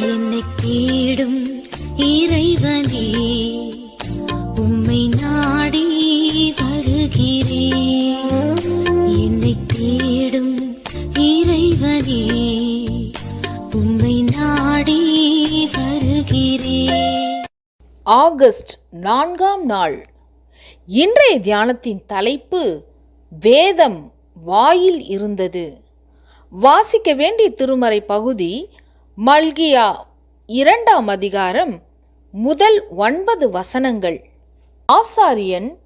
என்னை தேடும் இறைவனே உம்மை நாடி வருகிறேன் என்னை தேடும் இறைவனே உம்மை நாடி வருகிறேன் ஆகஸ்ட் நான்காம் நாள். இன்றைய தியானத்தின் தலைப்பு வேதம் வாயில் இருந்தது. வாசிக்க வேண்டிய திருமறை பகுதி மல்கியா இரண்டாம் அதிகாரம் முதல் ஒன்பது வசனங்கள். ஆசாரியன்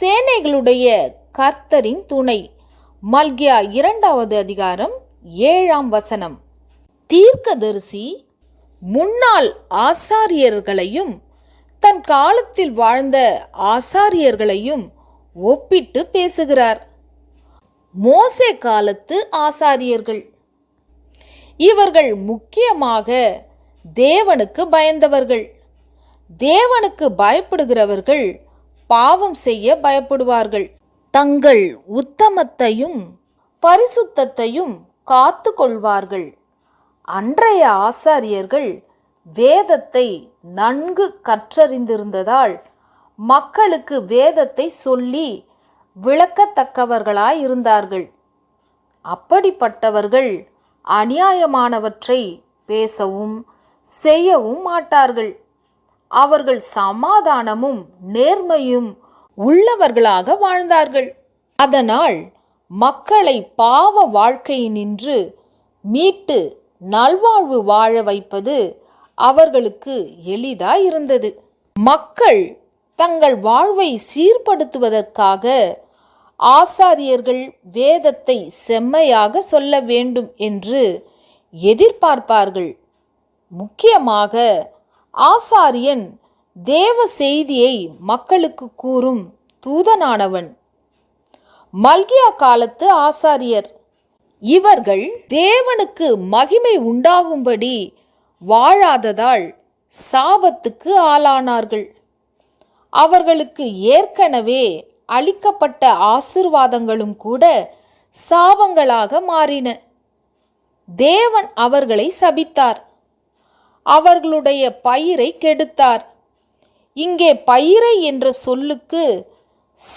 சேனைகளுடைய கர்த்தரின் துணை. மல்கியா இரண்டாவது அதிகாரம் ஏழாம் வசனம். தீர்க்கதரிசி முன்னாள் ஆசாரியர்களையும் தன் காலத்தில் வாழ்ந்த ஆசாரியர்களையும் ஒப்பிட்டு பேசுகிறார். மோசே காலத்து ஆசாரியர்கள். இவர்கள் முக்கியமாக தேவனுக்கு பயந்தவர்கள். தேவனுக்கு பயப்படுகிறவர்கள் பாவம் செய்ய பயப்படுவார்கள். தங்கள் உத்தமத்தையும் பரிசுத்தத்தையும் காத்து கொள்வார்கள் அன்றைய ஆசாரியர்கள் வேதத்தை நன்கு கற்றறிந்திருந்ததால் மக்களுக்கு வேதத்தை சொல்லி விளக்கத்தக்கவர்களாய் இருந்தார்கள் அப்படிப்பட்டவர்கள் அநியாயமானவற்றை பேசவும் செய்யவும் மாட்டார்கள். அவர்கள் சமாதானமும் நேர்மையும் உள்ளவர்களாக வாழ்ந்தார்கள். அதனால் மக்களை பாவ வாழ்க்கையினின்று மீட்டு நல்வாழ்வு வாழ வைப்பது அவர்களுக்கு எளிதாயிருந்தது. மக்கள் தங்கள் வாழ்வை சீர்படுத்துவதற்காக ஆசாரியர்கள் வேதத்தை செம்மையாக சொல்ல வேண்டும் என்று எதிர்பார்ப்பார்கள். முக்கியமாக ஆசாரியன் தேவ செய்தியை மக்களுக்கு கூறும் தூதனானவன். மல்கியா காலத்து ஆசாரியர். இவர்கள் தேவனுக்கு மகிமை உண்டாகும்படி வாழாததால் சாபத்துக்கு ஆளானார்கள். அவர்களுக்கு ஏற்கனவே அளிக்கப்பட்ட ஆசிர்வாதங்களும் கூட சாபங்களாக மாறின. தேவன் அவர்களை சபித்தார். அவர்களுடைய பயிரை கெடுத்தார். இங்கே பயிரை என்ற சொல்லுக்கு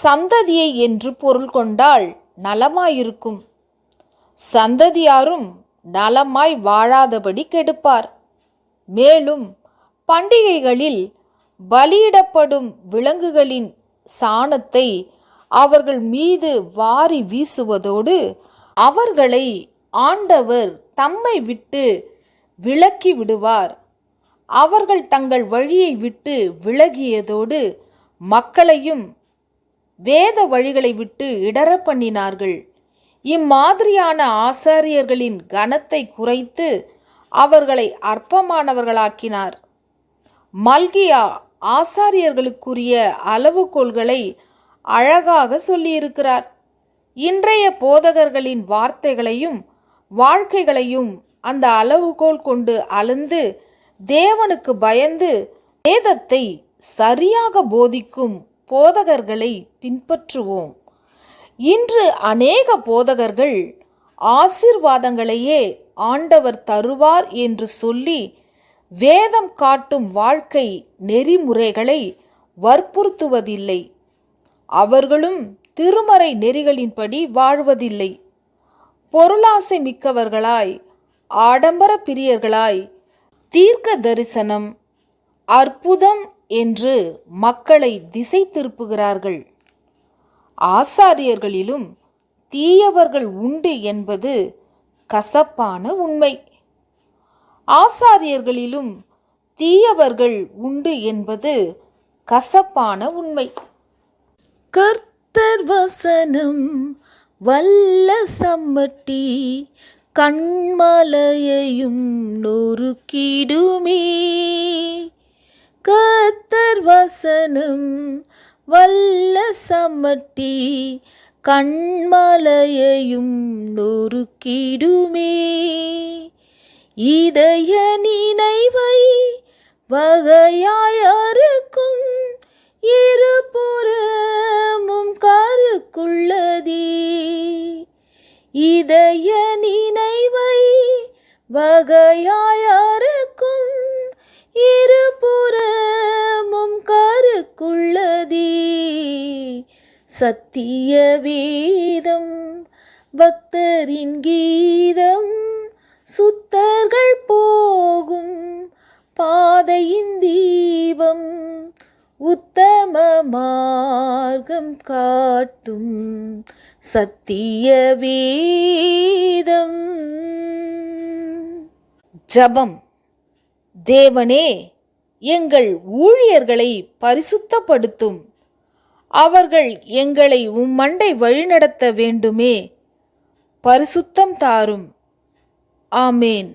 சந்ததியை என்று பொருள் கொண்டால் நலமாயிருக்கும். சந்ததியாரும் நலமாய் வாழாதபடி கெடுப்பார். மேலும் பண்டிகைகளில் பலியிடப்படும் விலங்குகளின் சாணத்தை அவர்கள் மீது வாரி வீசுவதோடு அவர்களை ஆண்டவர் தம்மை விட்டு விலக்கி விடுவார். அவர்கள் தங்கள் வழியை விட்டு விலகியதோடு மக்களையும் வேத வழிகளை விட்டு இடற பண்ணினார்கள். இம்மாதிரியான ஆசாரியர்களின் கனத்தை குறைத்து அவர்களை அற்பமானவர்களாக்கினார். மல்கியா ஆசாரியர்களுக்குரிய அளவுகோல்களை அழகாக சொல்லியிருக்கிறார். இன்றைய போதகர்களின் வார்த்தைகளையும் வாழ்க்கைகளையும் அந்த அளவுகோல் கொண்டு அளந்து தேவனுக்கு பயந்து வேதத்தை சரியாக போதிக்கும் போதகர்களை பின்பற்றுவோம். இன்று அநேக போதகர்கள் ஆசிர்வாதங்களையே ஆண்டவர் தருவார் என்று சொல்லி வேதம் காட்டும் வாழ்க்கை நெறிமுறைகளை வற்புறுத்துவதில்லை. அவர்களும் திருமறை நெறிகளின்படி வாழ்வதில்லை. பொருளாசை மிக்கவர்களாய் ஆடம்பர பிரியர்களாய் தீர்க்க தரிசனம் அற்புதம் என்று மக்களை திசை திருப்புகிறார்கள். ஆசாரியர்களிலும் தீயவர்கள் உண்டு என்பது கசப்பான உண்மை. ஆசாரியர்களிலும் தீயவர்கள் உண்டு என்பது கசப்பான உண்மை. கர்த்தர் வசனம் வல்ல சம்மட்டி கண்மலையையும் நொறுக்கிடுமே. கர்த்தர் வசனம் வல்ல சம்மட்டி கண்மலையையும் நொறுக்கிடுமே. இதய நினைவை வகையாயருக்கும் இருபுறமும் கருக்குள்ளதே. இதய நினைவை வகையாயருக்கும் இருபுறமும் கருக்குள்ளதே. சத்திய வேதம் பக்தரின் கீதம் சுத்தர்கள் போகும் பாதையின் தீபம் உத்தம மார்க்கம் காட்டும் சத்திய வேதம். ஜபம். தேவனே எங்கள் ஊழியர்களை பரிசுத்தப்படுத்தும். அவர்கள் எங்களை உம்மண்டை வழிநடத்த வேண்டுமே. பரிசுத்தம் தாரும். ஆமேன்